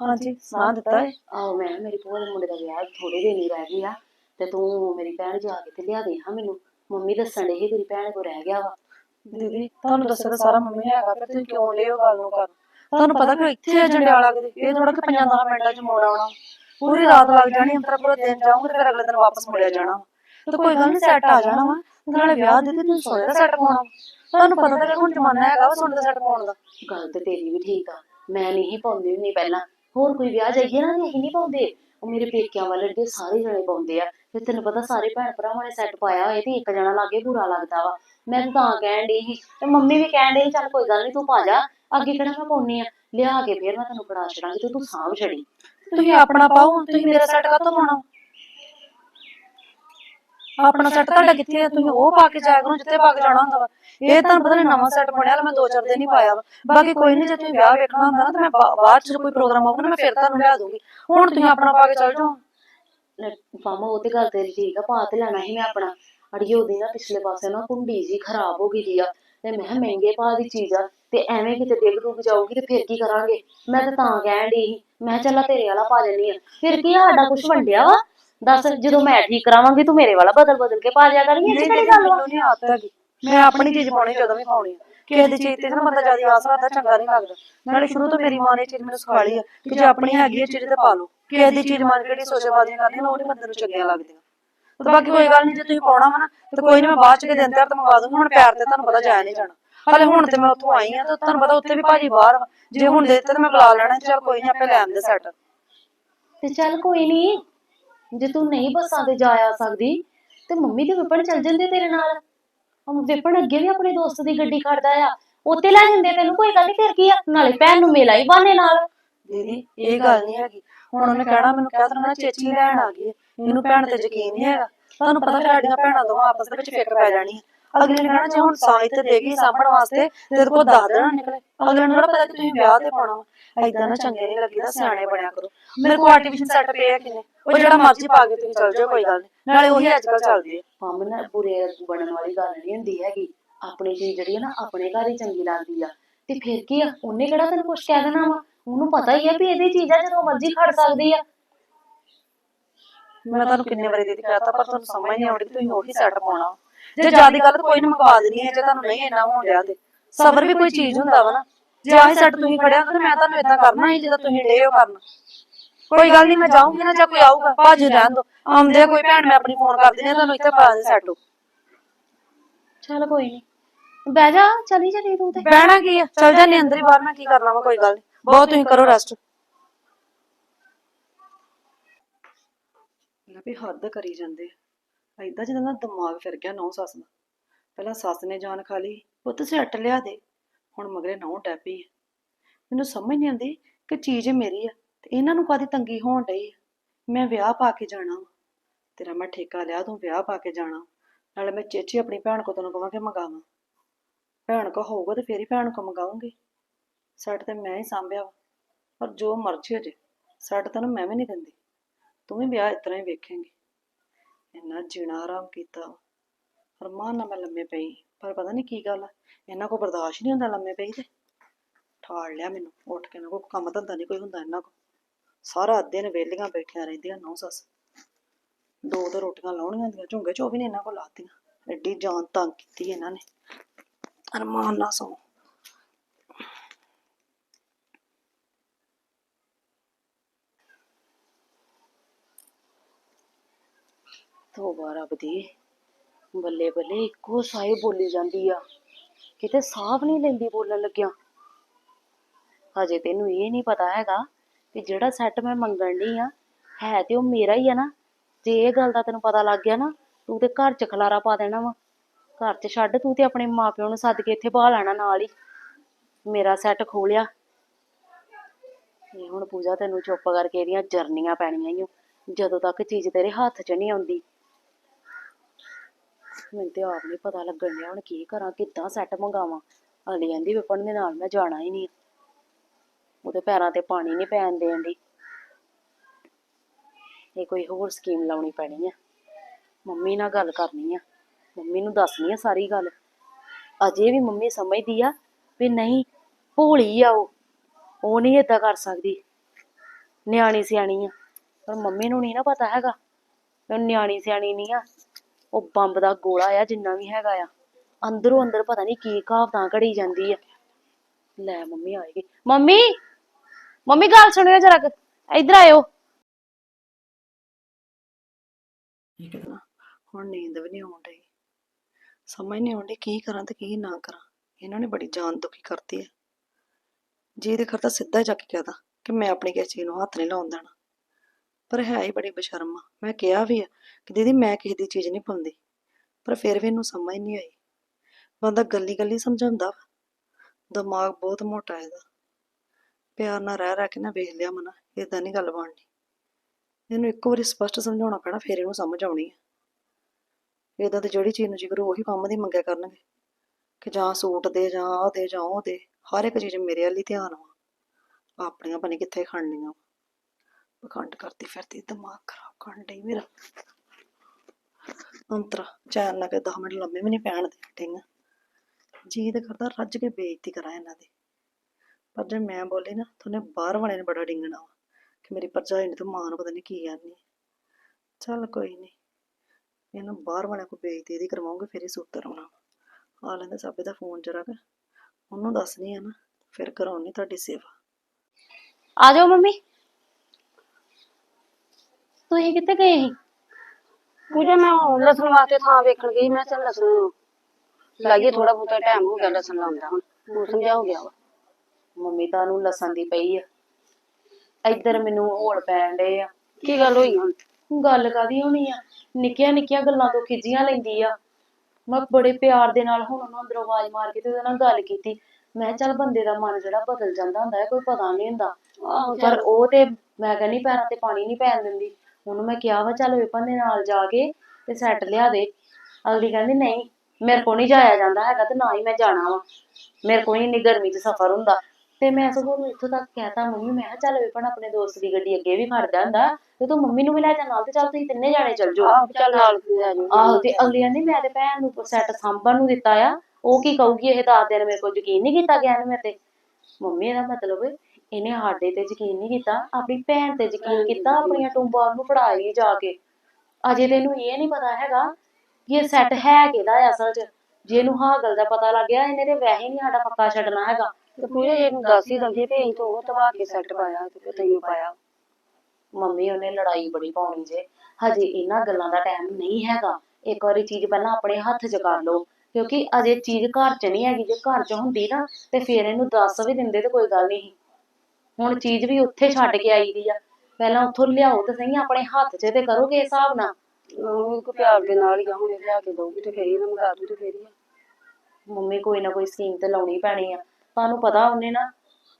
ਹਾਂਜੀ ਸੁਣਾ ਦਿੱਤਾ ਹੈ ਆਹੋ ਮੈਂ ਮੇਰੀ ਭੂਆ ਦੇ ਮੁੰਡੇ ਦਾ ਵਿਆਹ ਥੋੜੇ ਦਿਨ ਹੀ ਰਹਿ ਗਏ ਆ ਤੇ ਤੂੰ ਮੇਰੀ ਭੈਣ ਜਾ ਕੇ ਤੇ ਲਿਆ ਦੇ ਹਾਂ ਮੈਨੂੰ। ਮੰਮੀ ਦੱਸਣ ਡਈ ਸੀ ਤੇਰੀ ਭੈਣ ਕੋ ਰਹਿ ਗਿਆ ਵਾ। ਦੀਦੀ ਤੁਹਾਨੂੰ ਦੱਸਿਆ ਤਾਂ ਸਾਰਾ ਮੰਮੀ ਹੈਗਾ ਫਿਰ ਤੁਸੀਂ ਕਿਉਂ ਲਿਓ ਗੱਲ ਨੂੰ ਕਰ? ਤੁਹਾਨੂੰ ਪਤਾ ਕਿ ਇੱਥੇ ਜੰਡਿਆਲਾ ਕਿਤੇ ਇਹ ਥੋੜਾ ਕਿ ਪੰਜਾਂ ਦਸਾਂ ਮਿੰਟਾਂ ਚ ਮੋੜ ਆਉਣਾ। ਪੂਰੀ ਰਾਤ ਲੱਗ ਜਾਣੀ ਅੰਤਰਾ ਪੂਰਾ ਦਿਨ ਜਾਊਂਗੇ ਤੇ ਫਿਰ ਅਗਲੇ ਦਿਨ ਵਾਪਸ ਮੁੜਿਆ ਜਾਣਾ ਤੇ ਕੋਈ ਗੱਲ ਨਹੀਂ ਸੈੱਟ ਆ ਜਾਣਾ ਵਾ। ਨਾਲੇ ਵਿਆਹ ਦੇ ਤੇ ਤੁਸੀਂ ਸੋਹਣੇ ਦਾ ਸੈੱਟ ਪਾਉਣਾ ਤੁਹਾਨੂੰ ਪਤਾ ਤਾਂ ਕਿ ਹੁਣ ਜ਼ਮਾਨਾ ਹੈਗਾ ਵਾ ਸੋਹਣੇ ਦਾ ਸੈੱਟ ਪਾਉਣ ਦਾ। ਗੱਲ ਤੇ ਤੇਰੀ ਵੀ ਠੀਕ ਆ, ਮੈਂ ਨਹੀਂ ਪਾਉਂਦੀ ਹੁੰਦੀ ਪਹਿਲਾਂ। ਹੋਰ ਕੋਈ ਵਿਆਹ ਜਾਈਏ ਨਾ ਤੇ ਨਹੀਂ ਪਾਉਂਦੇ। ਉਹ ਮੇਰੇ ਪੇਕਿਆਂ ਵਾਲੇ ਜਿਹੜੇ ਸਾਰੇ ਜਣੇ ਪਾਉਂਦੇ ਆ। ਤੇ ਤੈਨੂੰ ਪਤਾ ਸਾਰੇ ਭੈਣ ਭਰਾਵਾਂ ਨੇ ਸੈੱਟ ਪਾਇਆ ਹੋਏ ਤੇ ਇੱਕ ਜਣਾ ਲਾਗੇ ਬੁਰਾ ਲੱਗਦਾ ਵਾ। ਮੈਂ ਤਾਂ ਤਾਂ ਕਹਿਣ ਡਈ ਸੀ। ਤੇ ਮੰਮੀ ਵੀ ਕਹਿਣ ਡਈ, ਚੱਲ ਕੋਈ ਗੱਲ ਨਹੀਂ ਤੂੰ ਪਾ ਜਾ। ਅੱਗੇ ਕਿਹੜਾ ਮੈਂ ਪਾਉਣੀ ਆ? ਲਿਆ ਕੇ ਫੇਰ ਮੈਂ ਤੈਨੂੰ ਫੜਾ ਛੜਾਂਗੀ ਤੇ ਤੂੰ ਸਾਂਭ ਛੜੀ। ਤੁਸੀਂ ਆਪਣਾ ਪਾਓ, ਤੁਸੀਂ ਮੇਰਾ ਸੈੱਟ ਕਾਹਤੋਂ ਪਾਉਣਾ? ਆਪਣਾ ਸੈੱਟ ਤੁਹਾਡਾ ਕਿੱਥੇ ਆ? ਤੁਸੀਂ ਉਹ ਪਾ ਕੇ ਜਾਇਆ ਕਰੋ, ਜਿੱਥੇ ਪਾ ਕੇ ਜਾਣਾ ਹੁੰਦਾ ਵਾ। ਇਹ ਤੁਹਾਨੂੰ ਪਤਾ ਨਹੀਂ ਨਵਾਂ ਸੈੱਟ ਬਣਿਆ ਲੈ ਮੈਂ ਦੋ ਚਾਰ ਦਿਨ ਹੀ ਪਾਇਆ ਵਾ। ਬਾਕੀ ਕੋਈ ਨਹੀਂ, ਜੇ ਤੁਸੀਂ ਵਿਆਹ ਵੇਖਣਾ ਹੁੰਦਾ ਨਾ, ਤਾਂ ਮੈਂ ਬਾ- ਬਾਅਦ ਚ ਕੋਈ ਪ੍ਰੋਗਰਾਮ ਆਊਗਾ ਨਾ, ਮੈਂ ਫਿਰ ਤੁਹਾਨੂੰ ਲਿਆ ਦੂੰਗੀ ਹੁਣ ਤੁਸੀਂ ਆਪਣਾ ਪਾ ਕੇ ਚੱਲ ਜਾਓ। ਮਾਮਾ, ਉਹ ਤੇ ਗੱਲ ਤੇਰੀ ਠੀਕ ਆ, ਪਾ ਤੇ ਲੈਣਾ ਸੀ ਮੈਂ ਆਪਣਾ। ਅੜੀਏ ਉਹਦੀ ਨਾ ਪਿਛਲੇ ਪਾਸੇ ਨਾ ਕੁੰਡੀ ਜੀ ਖਰਾਬ ਹੋ ਗਈ ਦੀ ਆ, ਤੇ ਮੈਂ ਕਿਹਾ ਮਹਿੰਗੇ ਭਾਅ ਦੀ ਚੀਜ਼ ਆ, ਤੇ ਐਵੇਂ ਕਿਤੇ ਡਿੱਗ ਡੁੱਗ ਜਾਊਗੀ ਤੇ ਫਿਰ ਕੀ ਕਰਾਂਗੇ? ਮੈਂ ਤਾਂ ਤਾਂ ਕਹਿਣ ਡਈ ਸੀ ਮੈਂ ਕਿਹਾ ਚੱਲ ਤੇਰੇ ਵਾਲਾ ਪਾ ਜੰਨੀ ਆ। ਫਿਰ ਕੀ ਆ, ਸਾਡਾ ਕੁਝ ਵੰਡਿਆ? ਵਾ ਦੱਸ ਜਦੋਂ ਮੈਂ ਠੀਕ ਕਰਾਵਾਂਗੀ ਤੂੰ ਮੇਰੇ ਵਾਲਾ ਬਦਲ ਬਦਲ ਕੇ ਪਾ ਦਿਆ ਕਰੀਂ ਇਹ ਕਿਹੜੀ ਗੱਲ ਵਾ? ਮੈਨੂੰ ਨਹੀਂ ਆਦਤ ਹੈਗੀ ਮੈਂ ਆਪਣੀ ਚੀਜ਼ ਪਾਉਣੀ ਜਦੋਂ ਵੀ ਪਾਉਣੀ ਆ। ਕਿਸੇ ਦੀ ਚੀਜ਼ ਤੇ ਨਾ ਬੰਦਾ ਜ਼ਿਆਦਾ ਆਸ ਰੱਖਦਾ ਚੰਗਾ ਨਹੀਂ ਲੱਗਦਾ। ਨਾਲੇ ਸ਼ੁਰੂ ਤੋਂ ਮੇਰੀ ਮਾਂ ਨੇ ਇਹ ਚੀਜ਼ ਮੈਨੂੰ ਸਿਖਾ ਲਈ ਆ ਕਿ ਜੇ ਆਪਣੀ ਹੈਗੀ ਹੈ ਚੀਜ਼ ਤੇ ਪਾ ਲਓ। ਕਿਸੇ ਦੀ ਚੀਜ਼ ਮੰਨ ਕੇ ਜਿਹੜੀ ਸੋਚੇਬਾਜ਼ੀਆਂ ਕਰਦੀਆਂ ਨਾ ਉਹ ਨੀ ਬੰਦੇ ਨੂੰ ਚੰਗੀਆਂ ਲੱਗਦੀਆਂ ਤੇ ਬਾਕੀ ਕੋਈ ਗੱਲ ਨਹੀਂ ਜੇ ਤੁਸੀਂ ਪਾਉਣਾ ਵਾ ਨਾ ਤੇ ਕੋਈ ਨਹੀਂ ਮੈਂ ਬਾਅਦ ਚ ਕੇ ਦਿਨ ਤਿਆਰ ਤੇ ਮੰਗਾ ਦੂੰਗੀ ਹੁਣ ਪਿਆਰ ਤੇ ਤੁਹਾਨੂੰ ਪਤਾ ਜਾਇਆ ਨਹੀਂ ਜਾਣਾ ਹਲੇ ਹੁਣ ਤੇ ਮੈਂ ਉੱਥੋਂ ਆਈ ਆ ਤੇ ਤੁਹਾਨੂੰ ਪਤਾ ਉੱਥੇ ਵੀ ਭਾਜੀ ਬਾਹਰ ਵਾ ਜੇ ਹੁਣ ਦੇ ਦਿੱਤੇ ਤੇ ਮੈਂ ਬੁਲਾ ਲੈਣਾ ਚਲ ਕੋਈ ਨਹੀਂ ਆਪੇ ਲੈ ਆਉਂਦੇ ਸੈੱਟ ਤੇ ਚੱਲ ਕੋਈ ਨਹੀਂ ਜੇ ਤੂੰ ਨਹੀਂ ਬੱਸਾਂ ਤੇ ਜਾ ਆ ਸਕਦੀ ਤੇ ਮੰਮੀ ਤੇ ਵਿਪਨ ਚੱਲ ਜਾਂਦੇ ਤੇਰੇ ਨਾਲ। ਹਮ ਵਿਪਨ ਅੱਗੇ ਵੀ ਆਪਣੇ ਦੋਸਤ ਦੀ ਗੱਡੀ ਖੜਦਾ ਆ ਉੱਤੇ ਲੈ ਜਾਂਦੇ ਤੈਨੂੰ ਕੋਈ ਗੱਲ ਨਹੀਂ ਫਿਰ ਕੀ ਆ? ਨਾਲੇ ਭੈਣ ਨੂੰ ਮੇਲਾ ਹੀ ਬਾਨੇ ਨਾਲ। ਦੀਦੀ ਇਹ ਗੱਲ ਨਹੀਂ ਹੈਗੀ। ਹੁਣ ਉਹਨੇ ਕਹਿਣਾ ਮੈਨੂੰ ਕਹਿ ਦੇਣਾ ਚੇਚੀ ਲੈਣ ਆ ਗਈ ਹੈ। ਇਹਨੂੰ ਭੈਣ ਤੇ ਯਕੀਨ ਨਹੀਂ ਹੈਗਾ। ਤੁਹਾਨੂੰ ਪਤਾ ਸਾਡੀਆਂ ਭੈਣਾਂ ਦੋਵਾਂ ਆਪਸ ਦੇ ਵਿੱਚ ਫਿੱਕ ਪੈ ਜਾਣੀ ਹੈ। ਅਗਲੇ ਨੇ ਕਹਿਣਾ ਜੇ ਹੁਣ ਸਾਈ ਤੇ ਦੇਗੀ ਸਾਂਭਣ ਵਾਸਤੇ ਤੇ ਇਹਦੇ ਕੋਲ ਦੱਸ ਦੇਣਾ ਨਿਕਲੇ। ਅਗਲੇ ਨੂੰ ਕਿਹੜਾ ਪਤਾ ਕਿ ਤੁਸੀਂ ਵਿਆਹ ਤੇ ਪਾਉਣਾ ਵਾ। ਐਦਾਂ ਨਾ ਚੰਗੇ ਨਹੀਂ ਲੱਗੀਦਾ ਸਿਆਣੇ ਬਣਿਆ ਕਰੋ। ਮੇਰੇ ਕੋਲ ਆਰਟੀਫੀਸ਼ੀਅਲ ਸੈੱਟ ਪਏ ਆ ਕਿੰਨੇ। ਉਹ ਜਿਹੜਾ ਮਰਜ਼ੀ ਪਾ ਕੇ ਤੁਸੀਂ ਚੱਲ ਜਾਓ ਕੋਈ ਗੱਲ ਨਹੀਂ। ਨਾਲੇ ਉਹੀ ਅੱਜ ਕੱਲ ਚੱਲਦੀ ਹੈ ਪੰਮ ਨਾ ਬੁਰੇ ਬਣਨ ਵਾਲੀ ਗੱਲ ਨਹੀਂ ਹੁੰਦੀ ਹੈਗੀ। ਆਪਣੀ ਚੀਜ਼ ਜਿਹੜੀ ਆ ਨਾ ਆਪਣੇ ਘਰ ਹੀ ਚੰਗੀ ਲੱਗਦੀ ਆ। ਤੇ ਫਿਰ ਕੀ ਆ ਉਹਨੇ ਕਿਹੜਾ ਤੈਨੂੰ ਕੁਝ ਕਹਿ ਦੇਣਾ ਵਾ? ਉਹਨੂੰ ਪਤਾ ਹੀ ਆ ਵੀ ਇਹਦੀ ਚੀਜ਼ ਆ ਜਦੋਂ ਮਰਜ਼ੀ ਖੜ ਸਕਦੀ ਆ। ਮੈਂ ਤੁਹਾਨੂੰ ਕਿੰਨੇ ਵਾਰੀ ਦੀਦੀ ਕਹਤਾ ਪਰ ਤੁਹਾਨੂੰ ਸਮਝ ਨਹੀਂ ਆਉਂਦੀ ਤੁਸੀਂ ਉਹੀ ਸੈੱਟ ਪਾਉਣਾ। ਜੇ ਜ਼ਿਆਦਾ ਗੱਲ ਕੋਈ ਨਾ ਮੰਗਵਾ ਦੇਣੀ ਹੈ ਜੇ ਤੁਹਾਨੂੰ ਨਹੀਂ ਇੰਨਾ ਹੋਣ ਡਿਆ ਤੇ। ਸਬਰ ਵੀ ਕੋਈ ਚੀਜ਼ ਹੁੰਦਾ ਵਾ ਨਾ। ਜੇ ਆਹ ਸੈੱਟ ਤੁਸੀਂ ਖੜਿਆ ਤਾਂ ਮੈਂ ਤੁਹਾਨੂੰ ਇਦਾਂ ਕਰਨਾ ਹੀ ਜਿੱਦਾਂ ਤੁਸੀਂ ਡੇ ਹੋ ਕਰਨਾ। ਕੋਈ ਗੱਲ ਨਹੀਂ ਮੈਂ ਜਾਊਂਗੀ ਨਾ ਜਾਂ ਕੋਈ ਆਊਗਾ ਭਾਜੀ ਰਹਿਣ ਦੋ। ਆਉਂਦੇ ਕੋਈ ਭੈਣ ਮੈਂ ਆਪਣੀ ਫੋਨ ਕਰ ਦਿੰਦੀ ਹਾਂ ਤੁਹਾਨੂੰ ਇੱਥੇ ਪਾ ਦੇ ਸੈੱਟ। ਚੱਲ ਕੋਈ ਨਹੀਂ ਬਹਿ ਜਾ ਚਲੀ ਚਲੀ ਤੂੰ ਤੇ। ਬਹਿਣਾ ਕੀ ਆ? ਚੱਲ ਜਾਂਦੇ ਅੰਦਰ ਹੀ ਬਾਹਰ ਮੈਂ ਕੀ ਕਰਨਾ ਵਾ ਕੋਈ ਗੱਲ ਨਹੀਂ ਬਹੁਤ ਤੁਸੀਂ ਕਰੋ ਰੈਸਟ ਨਾ ਵੀ ਹੱਦ ਕਰੀ ਜਾਂਦੇ ਆ। ਏਦਾਂ ਜਿੱਦਾਂ ਨਾ ਦਿਮਾਗ ਫਿਰ ਗਿਆ ਨੌ ਸੱਸ ਦਾ। ਪਹਿਲਾਂ ਸੱਸ ਨੇ ਜਾਨ ਖਾ ਲਈ, ਪੁੱਤ ਸੱਟ ਲਿਆ ਦੇ, ਹੁਣ ਮਗਰੇ ਨੌ ਟੈਪੀ ਆ। ਮੈਨੂੰ ਸਮਝ ਨਹੀਂ ਆਉਂਦੀ ਕਿ ਚੀਜ਼ ਮੇਰੀ ਆ ਤੇ ਇਹਨਾਂ ਨੂੰ ਕਾਦੀ ਤੰਗੀ ਹੋਣ ਡਈ ਮੈਂ ਵਿਆਹ ਪਾ ਕੇ ਜਾਣਾ ਵਾ। ਤੇਰਾ ਮੈਂ ਠੇਕਾ ਲਿਆ, ਤੂੰ ਵਿਆਹ ਪਾ ਕੇ ਜਾਣਾ ਨਾਲੇ ਮੈਂ ਚੇਚੀ ਆਪਣੀ ਭੈਣ ਕੋ ਤੈਨੂੰ ਕਹਾਂ ਕਿ ਮੰਗਾਵਾਂ। ਭੈਣ ਕੋ ਹੋਊਗਾ ਤੇ ਫੇਰ ਹੀ ਭੈਣ ਕੋ ਮੰਗਾਉਂਗੀ। ਸੱਟ ਤੇ ਮੈਂ ਹੀ ਸਾਂਭਿਆ ਵਾ, ਪਰ ਜੋ ਮਰਜ਼ੀ ਹੋ ਜੇ, ਸੱਟ ਤੈਨੂੰ ਮੈਂ ਵੀ ਨਹੀਂ ਦਿੰਦੀ। ਤੂੰ ਵੀ ਵਿਆਹ ਇਸ ਤਰ੍ਹਾਂ ਹੀ ਵੇਖੇਂਗੀ। ਇੰਨਾ ਜੀਣਾ ਆਰਾਮ ਕੀਤਾ। ਵਾ। ਨਾਲ ਮੈਂ ਲੰਮੇ ਪਈ। ਪਰ ਪਤਾ ਨਹੀਂ ਕੀ ਗੱਲ ਇਹਨਾਂ ਕੋ ਬਰਦਾਸ਼ਤ ਨਹੀਂ ਹੁੰਦਾ ਲੰਮੇ ਪਈ ਤੇ। ਠਾਲ ਲਿਆ ਮੈਨੂੰ, ਉੱਠ ਕੇ ਨਾ ਕੋਈ ਕੰਮ ਧੰਦਾ ਨਹੀਂ ਕੋਈ ਹੁੰਦਾ ਇਹਨਾਂ ਕੋ। ਸਾਰਾ ਦਿਨ ਵਿਹਲੀਆਂ ਬੈਠੀਆਂ ਰਹਿੰਦੀਆਂ ਨੌ ਸੱਸ। ਦੋ ਦੋ ਰੋਟੀਆਂ ਲਾਉਣੀਆਂ ਹੁੰਦੀਆਂ, ਝੁੰਗੇ ਚੋ ਵੀ ਨਹੀਂ ਇਹਨਾਂ ਕੋ ਲਾਤੀਆਂ। ਐਡੀ ਜਾਨ ਤੰਗ ਕੀਤੀ ਇਹਨਾਂ ਨੇ। ਅਰਮਾਨ ਨਾ ਸੋ। ਤੋਬਾ ਰੱਬ ਦੀ ਬੱਲੇ ਬੱਲੇ ਇੱਕੋ ਸਾਈ ਬੋਲੀ ਜਾਂਦੀ ਆ। ਕਿਤੇ ਸਾਫ਼ ਨਹੀਂ ਲੈਂਦੀ ਬੋਲਣ ਲੱਗਿਆ। ਹਜੇ ਤੈਨੂੰ ਇਹ ਨਹੀਂ ਪਤਾ ਹੈਗਾ ਕਿ ਜਿਹੜਾ ਸੈੱਟ ਮੈਂ ਮੰਗਣ ਲਈ ਆ, ਹੈ ਤੇ ਉਹ ਮੇਰਾ ਹੀ ਆ ਨਾ। ਜੇ ਇਹ ਗੱਲ ਦਾ ਤੈਨੂੰ ਪਤਾ ਲੱਗ ਗਿਆ ਨਾ, ਤੂੰ ਤੇ ਘਰ ਚ ਖਲਾਰਾ ਪਾ ਦੇਣਾ ਵਾ। ਘਰ ਚ ਛੱਡ, ਤੂੰ ਤੇ ਆਪਣੇ ਮਾਪਿਆਂ ਨੂੰ ਸੱਦ ਕੇ ਇੱਥੇ ਬਾਹ ਲੈਣਾ ਨਾਲ ਹੀ। ਮੇਰਾ ਸੈੱਟ ਖੋਲਿਆ। ਇਹ ਹੁਣ ਪੂਜਾ ਤੈਨੂੰ ਚੁੱਪ ਕਰਕੇ ਇਹਦੀਆਂ ਜਰਨੀਆਂ ਪੈਣੀਆਂ ਈ ਓ। ਜਦੋਂ ਤੱਕ ਚੀਜ਼ ਤੇਰੇ ਹੱਥ 'ਚ ਨਹੀਂ ਆਉਂਦੀ। ਮੈਨੂੰ ਤੇ ਆਪ ਨਹੀਂ ਪਤਾ ਲੱਗਣ ਡਿਆ ਹੁਣ ਕੀ ਕਰਾਂ, ਕਿੱਦਾਂ ਸੈੱਟ ਮੰਗਾਵਾਂ? ਅਗਲੀ ਕਹਿੰਦੀ ਵਿਪਨ ਦੇ ਨਾਲ ਮੈਂ ਜਾਣਾ ਹੀ ਨਹੀਂ ਉਹਦੇ ਪੈਰਾਂ ਤੇ ਪਾਣੀ ਨਹੀਂ ਪੈਣ ਦੇਣ ਦੀ ਇਹ ਕੋਈ ਹੋਰ ਸਕੀਮ ਲਾਉਣੀ ਪੈਣੀ ਆ। ਮੰਮੀ ਨਾਲ ਗੱਲ ਕਰਨੀ ਆ। ਮੰਮੀ ਨੂੰ ਦੱਸਣੀ ਆ ਸਾਰੀ ਗੱਲ। ਅਜੇ ਵੀ ਮੰਮੀ ਸਮਝਦੀ ਆ ਵੀ ਨਹੀਂ, ਭੋਲੀ ਆ ਉਹ। ਉਹ ਨਹੀਂ ਏਦਾਂ ਕਰ ਸਕਦੀ। ਨਿਆਣੀ ਸਿਆਣੀ ਆ। ਪਰ ਮੰਮੀ ਨੂੰ ਨਹੀਂ ਨਾ ਪਤਾ ਹੈਗਾ। ਉਹ ਨਿਆਣੀ ਸਿਆਣੀ ਨਹੀਂ ਆ। ਉਹ ਬੰਬ ਦਾ ਗੋਲਾ ਆ, ਜਿੰਨਾ ਵੀ ਹੈਗਾ ਆ। ਅੰਦਰੋਂ ਅੰਦਰ ਪਤਾ ਨਹੀਂ ਕੀ ਕਹਾਵਤਾਂ ਘੜੀ ਜਾਂਦੀ ਆ। ਲੈ ਮੰਮੀ ਆਏਗੀ ਮੰਮੀ! ਮੰਮੀ ਗੱਲ ਸੁਣਿਓ ਜਰਾ ਕੁ। ਇੱਧਰ ਆਇਓ। ਠੀਕ ਹੈ ਹੁਣ ਨੀਂਦ ਵੀ ਨਹੀਂ ਆਉਣ ਡਈ। ਸਮਝ ਨਹੀਂ ਆਉਂਦੀ ਕੀ ਕਰਾਂ ਤੇ ਕੀ ਨਾ ਕਰਾਂ। ਇਹਨਾਂ ਨੇ ਬੜੀ ਜਾਨ ਦੁਖੀ ਕਰਤੀ ਹੈ ਜੀ ਦੇ ਕਰਤਾ ਸਿੱਧਾ ਹੀ ਜਾ ਕੇ ਕਹਦਾ ਕਿ ਮੈਂ ਆਪਣੀ ਕਿਸੇ ਚੀਜ਼ ਨੂੰ ਹੱਥ ਨਹੀਂ ਲਾਉਣ ਦੇਣਾ। ਪਰ ਹੈ ਹੀ ਬੜੀ ਬੇਸ਼ਰਮ ਆ। ਮੈਂ ਕਿਹਾ ਵੀ ਆ ਕਿ ਦੀਦੀ ਮੈਂ ਕਿਸੇ ਦੀ ਚੀਜ਼ ਨਹੀਂ ਪਾਉਂਦੀ ਪਰ ਫਿਰ ਵੀ ਇਹਨੂੰ ਸਮਝ ਨਹੀਂ ਆਈ। ਬੰਦਾ ਗੱਲੀ ਗੱਲੀ ਸਮਝਾਉਂਦਾ ਵਾ। ਦਿਮਾਗ ਬਹੁਤ ਮੋਟਾ ਇਹਦਾ। ਪਿਆਰ ਨਾਲ ਰਹਿ ਰਹਿ ਕੇ ਨਾ ਵੇਖ ਲਿਆ ਮਨਾ, ਏਦਾਂ ਨਹੀਂ ਗੱਲ ਬਣਨੀ। ਇਹਨੂੰ ਇੱਕ ਵਾਰੀ ਸਪਸ਼ਟ ਸਮਝਾਉਣਾ ਪੈਣਾ, ਫਿਰ ਇਹਨੂੰ ਸਮਝ ਆਉਣੀ ਹੈ ਇਹਦਾ ਤੇ ਜਿਹੜੀ ਚੀਜ਼ ਨੂੰ ਜਿਗਰ ਉਹੀ ਕੰਮ ਦੀ ਮੰਗਿਆ ਕਰਨਗੇ, ਕਿ ਜਾਂ ਸੂਟ ਦੇ ਜਾਂ ਆਹ ਦੇ ਜਾਂ ਉਹ ਦੇ, ਹਰ ਇੱਕ ਚੀਜ਼ ਮੇਰੇ ਵੱਲ ਹੀ ਧਿਆਨ ਵਾ। ਆਪਣੀਆਂ ਪਤਾ ਨੀ ਕਿੱਥੇ ਖੜਨੀਆਂ ਪਖੰਡ ਕਰਦੀ ਫਿਰਦੀ, ਦਿਮਾਗ ਖਰਾਬ ਕਰਨ ਡਈ ਮੇਰਾ। ਅੰਤਰਾ, ਚੈਨ ਨਾਲ ਕੇ 10 ਮਿੰਟ ਲੰਮੇ ਵੀ ਨਹੀਂ ਪੈਣ ਦੇ ਟਿੰਗ ਜੀ ਕਰਦਾ ਰੱਜ ਕੇ ਬੇਇੱਜ਼ਤੀ ਕਰਾਂ ਇਹਨਾਂ ਦੀ। ਪਰ ਜੇ ਮੈਂ ਬੋਲੀ ਨਾ, ਤਾਂ ਬਾਹਰ ਵਾਲੇ ਨੇ ਬੜਾ ਡਿੰਗਣਾ ਵਾ, ਕਿ ਮੇਰੀ ਭਰਜਾਈ ਨੇ ਤੇ ਮਾਂ ਨੂੰ ਪਤਾ ਨਹੀਂ ਕੀ ਕਰਨੀ। ਚੱਲ ਕੋਈ ਨਹੀਂ ਇਹਨੂੰ ਬਾਹਰ ਵਾਲਿਆਂ ਕੋ ਬੇਇੱਜ਼ਤੀ ਇਹਦੀ ਕਰਵਾਉਂਗੇ, ਫਿਰ ਹੀ ਸੂਤਰ ਆਉਣਾ ਆ ਲੈਂਦੇ ਸਾਬੇ ਦਾ ਫੋਨ ਜਰਾ ਉਹਨੂੰ ਦੱਸਣੀ ਆ ਨਾ, ਫਿਰ ਕਰਾਉਣੀ ਤੁਹਾਡੀ ਸੇਵਾ। ਆ ਜਾਓ ਮੰਮੀ। ਤੁਸੀਂ ਕਿੱਥੇ ਗਏ ਸੀ? ਪੂਜਾ ਮੈਂ ਲਸਣ ਵਾਸਤੇ ਥਾਂ ਵੇਖਣ ਗਈ ਮੈਂ ਚੱਲ ਲਸਣ ਲਾਈਏ ਥੋੜਾ ਬਹੁਤਾ ਟਾਈਮ ਹੋ ਗਿਆ ਲਸਣ ਲਾਉਂਦਾ ਹੁਣ ਮੌਸਮ ਜਿਹਾ ਹੋ ਗਿਆ ਵਾ। ਮੰਮੀ ਤੁਹਾਨੂੰ ਲਸਣ ਦੀ ਪਈ ਆ। ਇੱਧਰ ਮੈਨੂੰ ਹੋਲ ਪੈਣ ਡੇ ਆ। ਕੀ ਗੱਲ ਹੋਈ? ਹੁਣ ਗੱਲ ਕਾਦੀ ਹੋਣੀ ਆ? ਨਿੱਕੀਆਂ ਨਿੱਕੀਆਂ ਗੱਲਾਂ ਤੋਂ ਖਿੱਚੀਆਂ ਲੈਂਦੀ ਆ। ਮੈਂ ਬੜੇ ਪਿਆਰ ਦੇ ਨਾਲ ਹੁਣ ਉਹਨੂੰ ਅੰਦਰੋਂ ਆਵਾਜ਼ ਮਾਰ ਕੇ ਤੇ ਉਹਦੇ ਨਾਲ ਗੱਲ ਕੀਤੀ। ਮੈਂ ਕਿਹਾ ਚੱਲ ਬੰਦੇ ਦਾ ਮਨ ਜਿਹੜਾ ਬਦਲ ਜਾਂਦਾ ਹੁੰਦਾ ਹੈ ਕੋਈ ਪਤਾ ਨਹੀਂ ਹੁੰਦਾ। ਆਹੋ ਪਰ ਉਹ ਤੇ ਮੈਂ ਕਹਿੰਦੀ ਪੈਰਾਂ ਤੇ ਪਾਣੀ ਨਹੀਂ ਪੈਣ ਦਿੰਦੀ। ਉਹਨੂੰ ਮੈਂ ਕਿਹਾ ਵਾ ਚੱਲ ਵੇਪਨ ਦੇ ਨਾਲ ਜਾ ਕੇ ਤੇ ਸੈੱਟ ਲਿਆ ਦੇ। ਅਗਲੀ ਕਹਿੰਦੀ ਨਹੀਂ ਮੇਰੇ ਕੋਲ ਨਹੀਂ ਜਾਇਆ ਜਾਂਦਾ ਹੈਗਾ ਤੇ ਨਾ ਹੀ ਮੈਂ ਜਾਣਾ ਵਾ। ਮੇਰੇ ਕੋਲ ਇੰਨੀ ਗਰਮੀ 'ਚ ਸਫ਼ਰ ਹੁੰਦਾ। ਤੇ ਮੈਂ ਸਗੋਂ ਉਹਨੂੰ ਇੱਥੋਂ ਤੱਕ ਕਹਿਤਾ ਮੰਮੀ ਮੈਂ ਕਿਹਾ ਚੱਲ ਵੇਪਨ ਆਪਣੇ ਦੋਸਤ ਦੀ ਗੱਡੀ ਅੱਗੇ ਵੀ ਖੜਦਾ ਹੁੰਦਾ ਤੇ ਤੂੰ ਮੰਮੀ ਨੂੰ ਵੀ ਲੈ ਜਾ ਨਾਲ ਤੇ ਚੱਲ ਤੁਸੀਂ ਤਿੰਨੇ ਜਾਣੇ ਚੱਲ ਜਾਓ। ਆਹੋ ਚੱਲ ਨਾਲ ਲੈ ਜਾਓ। ਆਹੋ ਤੇ ਅਗਲੀ ਕਹਿੰਦੀ ਮੈਂ ਤੇ ਭੈਣ ਨੂੰ ਸੈੱਟ ਸਾਂਭਣ ਨੂੰ ਦਿੱਤਾ ਆ। ਉਹ ਕੀ ਕਹੂਗੀ ਇਹ ਦਸ ਦਿਨ ਮੇਰੇ ਕੋਲ ਯਕੀਨ ਨਹੀਂ ਕੀਤਾ ਗਿਆ ਇਹਨੇ ਮੇਰੇ ਤੇ। ਮੰਮੀ ਇਹਦਾ ਮਤਲਬ ਇਹਨੇ ਸਾਡੇ ਤੇ ਯਕੀਨ ਨਹੀਂ ਕੀਤਾ ਆਪਣੀ ਭੈਣ ਤੇ ਯਕੀਨ ਕੀਤਾ ਆਪਣੀਆਂ ਟੁੰਬਾਂ ਉਹਨੂੰ ਫੜਾਈ ਜਾ ਕੇ। ਅਜੇ ਤੈਨੂੰ ਇਹ ਨਹੀਂ ਪਤਾ ਹੈਗਾ ਕਿ ਇਹ ਸੈੱਟ ਹੈ ਕਿਹਦਾ ਆ ਅਸਲ 'ਚ। ਜੇ ਇਹਨੂੰ ਹਾਂ। ਗੱਲ ਦਾ ਪਤਾ ਲੱਗ ਗਿਆ ਇਹਨੇ ਤੇ ਵੈਸੇ ਹੀ ਨਹੀਂ ਸਾਡਾ ਪੱਕਾ ਛੱਡਣਾ ਹੈਗਾ। ਤੇ ਪੂਜਾ ਜੇ ਨੂੰ ਦੱਸ ਹੀ ਦਿੰਦੀ ਤੇ ਅਸੀਂ ਤਾਂ ਉਹ ਤਵਾ ਕੇ ਸੈੱਟ ਪਾਇਆ ਤੇ ਤੈਨੂੰ ਪਾਇਆ। ਮੰਮੀ ਉਹਨੇ ਲੜਾਈ ਬੜੀ ਪਾਉਣੀ ਜੇ। ਹਜੇ ਇਹਨਾਂ ਗੱਲਾਂ ਦਾ ਟਾਈਮ ਨਹੀਂ ਹੈਗਾ। ਇੱਕ ਵਾਰੀ ਚੀਜ਼ ਪਹਿਲਾਂ ਆਪਣੇ ਹੱਥ 'ਚ ਕਰ ਲਓ ਕਿਉਂਕਿ ਅਜੇ ਚੀਜ਼ ਘਰ 'ਚ ਨਹੀਂ ਹੈਗੀ। ਜੇ ਘਰ 'ਚ ਹੁੰਦੀ ਨਾ ਤੇ ਫਿਰ ਇਹਨੂੰ ਦੱਸ ਵੀ ਦਿੰਦੇ ਤੇ ਕੋਈ ਗੱਲ ਨਹੀਂ। ਹੁਣ ਚੀਜ਼ ਵੀ ਉੱਥੇ ਛੱਡ ਕੇ ਆਈ ਦੀ ਆ। ਪਹਿਲਾਂ ਉੱਥੋਂ ਲਿਆਓ ਤੇ ਸਹੀ ਆਪਣੇ ਹੱਥ 'ਚ ਤੇ ਕਰੋਗੇ ਇਸ ਹਿਸਾਬ ਨਾਲ। ਉਹ ਕੋ ਪਿਆਰ ਦੇ ਨਾਲ ਹੀ ਆ ਹੁਣ ਇਹ ਲਿਆ ਕੇ ਦਊਗੀ ਤੇ ਫੇਰ ਹੀ ਇਹਨੂੰ ਮੰਗਾ ਦੂ ਤੇ ਫੇਰ ਹੀ ਆ। ਮੰਮੀ ਕੋਈ ਨਾ ਕੋਈ ਸਕੀਮ ਤੇ ਲਾਉਣੀ ਪੈਣੀ ਆ। ਤੁਹਾਨੂੰ ਪਤਾ ਉਹਨੇ ਨਾ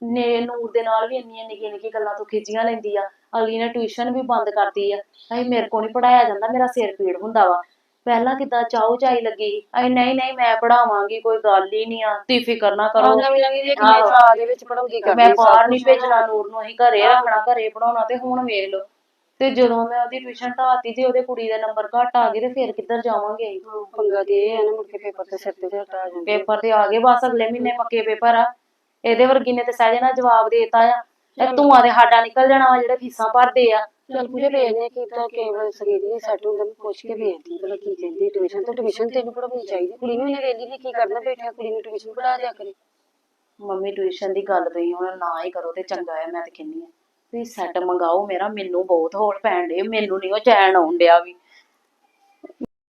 ਨੇ ਨੂਰ ਦੇ ਨਾਲ ਵੀ ਇੰਨੀਆਂ ਨਿੱਕੀਆਂ ਨਿੱਕੀਆਂ ਗੱਲਾਂ ਤੋਂ ਖਿੱਚੀਆਂ ਲੈਂਦੀ ਆ। ਅਗਲੀ ਨੇ ਟਿਊਸ਼ਨ ਵੀ ਬੰਦ ਕਰਤੀ ਆ। ਅਹੀਂ ਮੇਰੇ ਕੋਲ ਨਹੀਂ ਪੜਾਇਆ ਜਾਂਦਾ ਮੇਰਾ ਸਿਰ ਪੀੜ ਹੁੰਦਾ ਵਾ। ਪਹਿਲਾਂ ਕਿੱਦਾਂ ਚਾਉ ਚਾਈ ਲੱਗੀ? ਸੀ ਅਹੀਂ ਨਹੀਂ ਨਹੀਂ ਮੈਂ ਪੜਾਵਾਂਗੀ ਕੋਈ ਗੱਲ ਹੀ ਨਹੀਂ ਆ। ਤੁਸੀਂ ਫਿਕਰ ਨਾ ਕਰੋ। ਜੇ ਦੇ ਵਿੱਚ ਪੜਾਉਂਦੀ ਕਰਦੀ ਮੈਂ ਬਾਹਰ ਨਹੀਂ। ਭੇਜਣਾ ਨੂਰ ਨੂੰ ਅਸੀਂ ਘਰੇ ਰੱਖਣਾ ਘਰੇ ਪੜਾਉਣਾ ਤੇ ਹੁਣ ਵੇਖ ਲਓ। ਤੇ ਜਦੋਂ ਮੈਂ ਉਹਦੀ ਟਿਊਸ਼ਨ ਢਾਤੀ ਤੇ ਉਹਦੇ ਕੁੜੀ ਦੇ ਨੰਬਰ ਘੱਟ ਆ ਗਏ ਤੇ ਫਿਰ ਕਿੱਧਰ ਜਾਵਾਂਗੇ? ਅਸੀਂ? ਹਾਂ, ਪੰਗਾ ਤੇ ਇਹ ਆ ਨਾ ਮੁੜ ਕੇ ਪੇਪਰ ਤੇ ਸਿਰ ਤੇ ਝੱਟ ਆ ਜਾਂਦੇ ਪੇਪਰ ਤੇ ਆ ਗਏ ਬਸ ਅਗਲੇ ਮਹੀਨੇ ਪੱਕੇ ਪੇਪਰ ਆ। ਇਹਦੇ ਵਰਗੀ ਨੇ ਤੇ ਸਹਿਜੇ ਨਾਲ ਜਵਾਬ ਦੇਤਾ ਆ। ਤੇ ਧੂਆਂ ਦੇ ਸਾਡਾ ਨਿਕਲ ਜਾਣਾ ਵਾ ਜਿਹੜੇ ਫੀਸਾਂ ਭਰਦੇ ਆ। ਚੱਲ ਪੂਜਾ ਵੇਖਦੇ ਕੀ ਤਾਂ ਕੇਵਲ ਸੰਗੀਤ ਨਹੀਂ ਸੈੱਟ ਹੁੰਦਾ ਮੈਂ ਪੁੱਛ ਕੇ ਵੇਖਦੀ ਭਲਾ ਕੀ ਕਹਿੰਦੀ ਟਿਊਸ਼ਨ ਤੇ ਟਿਊਸ਼ਨ ਤੈਨੂੰ ਪੜਾਉਣੀ ਚਾਹੀਦੀ। ਕੁੜੀ ਨੂੰ ਇਹਨੇ ਵੇਲੀ ਨੇ ਕੀ ਕਰਨਾ ਬੈਠਿਆ ਕੁੜੀ ਨੂੰ ਟਿਊਸ਼ਨ ਪੜਾ ਦਿਆ ਕਰੇ। ਮੰਮੀ ਟਿਊਸ਼ਨ ਦੀ ਗੱਲ ਤੁਸੀਂ ਹੁਣ ਨਾ ਹੀ ਕਰੋ ਤੇ ਚੰਗਾ ਆ ਮੈਂ ਤੇ ਕਹਿੰਨੀ ਆ ਤੁਸੀਂ ਸੈੱਟ ਮੰਗਾਓ ਮੇਰਾ ਮੈਨੂੰ ਬਹੁਤ ਹੋਲ ਪੈਣ ਡੇ ਮੈਨੂੰ ਨਹੀਂ ਉਹ ਚੈਨ ਆਉਣ ਡਿਆ ਵੀ।